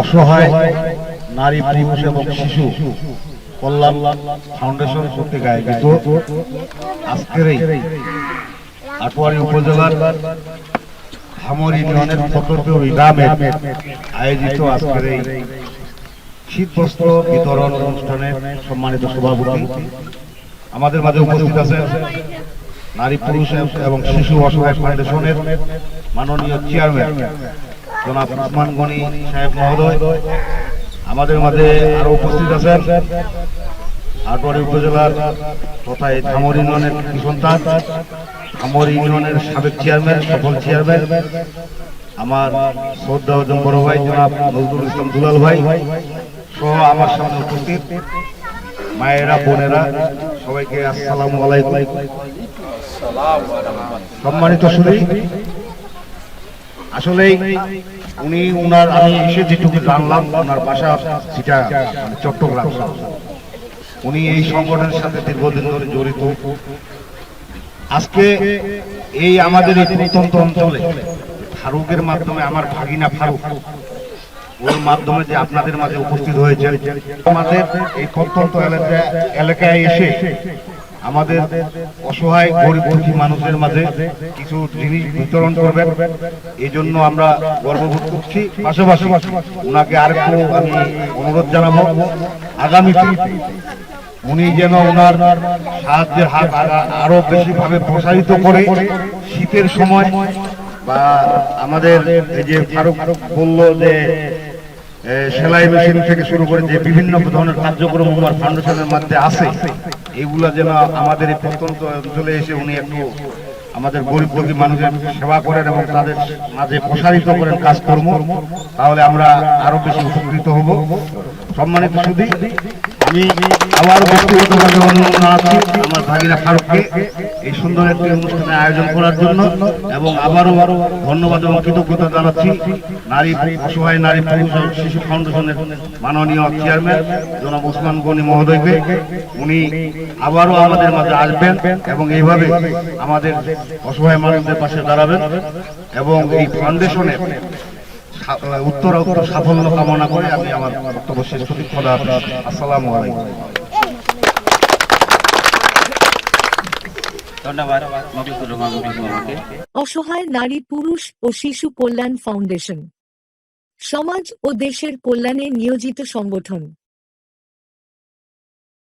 অসহায় নারী, পুরুষ এবং শিশু কল্যাণ ফাউন্ডেশন আয়োজিত আজকের এই আটোয়ারি উপজেলার ইউনিয়নের গ্রামে আয়োজিত আজকের এই শীতবস্ত্র বিতরণ অনুষ্ঠানের সম্মানিত সভাপতি। আমাদের মাঝে উপস্থিত আছেন নারী, পুরুষ এবং শিশু অসহায় ফাউন্ডেশনের মাননীয় চেয়ারম্যান জনাব উসমান গনি সাহেব মহোদয়, আমাদের মাঝে আরও উপস্থিত আছেন। আটোয়ারি উপজেলার তথা এই ধামর ইউনিয়নের সন্তান, ধামর ইউনিয়নের সাবেক চেয়ারম্যান, সফল চেয়ারম্যান, আমার শ্রদ্ধা জন বড় ভাই জনাব নজরুল ইসলাম দুলাল ভাই সহ আমার সামনে উপস্থিত মায়েরা, বোনেরা, সবাইকে আসসালামু আলাইকুম। সম্মানিত শুধু আসলে উনি ওনার আমি এসে যেটুকু জানলাম ওনার বাসা সেটা মানে চট্টগ্রাম। উনি এই সংগঠনের সাথে দীর্ঘদিন ধরে জড়িত। আজকে এই আমাদের এই প্রত্যন্ত অঞ্চলে, ফারুকের মাধ্যমে, আমার ভাগিনা ফারুক, ওর মাধ্যমে যে আপনাদের মাঝে উপস্থিত হয়েছে, আমাদের এই প্রত্যন্ত এলাকা- এলাকায় এসে আমাদের অসহায়, গরিব দুঃখী মানুষের মাঝে কিছু জিনিস বিতরণ করবেন। এই জন্য আমরা গর্ববোধ করছি। পাশাপাশি ওনাকে আরেকটু আমি অনুরোধ জানাব আগামীতে উনি যেন ওনার সাহায্যের হাত আরও বেশি ভাবে প্রসারিত করে শীতের সময় বা আমাদের এই যে ফারুক বলল যে সেলাই মেশিন থেকে শুরু করে যে বিভিন্ন ধরনের কার্যক্রম আমার ফাউন্ডেশনের মধ্যে আছে, এগুলা যেন আমাদের এই প্রত্যন্ত অঞ্চলে এসে উনি একটু আমাদের গরিব গরিব মানুষের সেবা করেন এবং তাদের মাঝে প্রসারিত করেন কাজকর্ম, তাহলে আমরা আরও বেশি উপকৃত হব। সম্মানিত সুদী আমি আবার ব্যক্তিগতভাবে অনুরোধ জানাচ্ছি আমার ভাগিনা ফারুককে এই সুন্দর একটি অনুষ্ঠানে আয়োজন করার জন্য এবং আবারও ধন্যবাদ এবং কৃতজ্ঞতা জানাচ্ছি নারী অসহায় নারী পুরুষ শিশু ফাউন্ডেশনের মাননীয় চেয়ারম্যান জনাব ওসমান গনি মহোদয়কে। উনি আবারও আমাদের মাঝে আসবেন এবং এইভাবে আমাদের অসহায় মানুষদের পাশে দাঁড়াবেন এবং এই ফাউন্ডেশনের সা- উত্তর উত্তর সাফল্য কামনা করে আমি আমার বক্তব্য শেষ করি। খোদা। আসসালামু আলাইকুম। অসহায় নারী পুরুষ ও শিশু কল্যাণ ফাউন্ডেশন। সমাজ ও দেশের কল্যাণে নিয়োজিত সংগঠন।